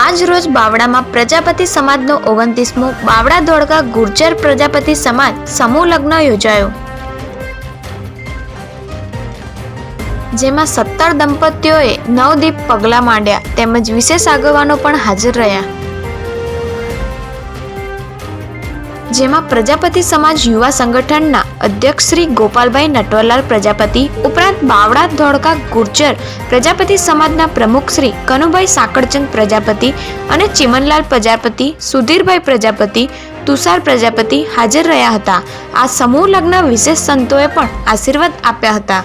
આજ રોજ બાવડામાં પ્રજાપતિ સમાજનો ઓગણત્રીસમો બાવડા ધોળકા ગુર્જર પ્રજાપતિ સમાજ સમૂહ લગ્ન યોજાયો. જેમાં સત્તર દંપતીઓએ નવદીપ પગલાં માંડ્યા, તેમજ વિશેષ આગેવાનો પણ હાજર રહ્યા. જેમાં પ્રજાપતિ સમાજ યુવા સંગઠનના અધ્યક્ષ શ્રી ગોપાલભાઈ નટવરલાલ પ્રજાપતિ, ઉપરાંત બાવડા ધોળકા ગુર્જર પ્રજાપતિ સમાજના પ્રમુખ શ્રી કનુભાઈ સાકળચંદ પ્રજાપતિ અને ચિમનલાલ પ્રજાપતિ, સુધીરભાઈ પ્રજાપતિ, તુષાર પ્રજાપતિ હાજર રહ્યા હતા. આ સમૂહ લગ્ન વિશેષ સંતોએ પણ આશીર્વાદ આપ્યા હતા.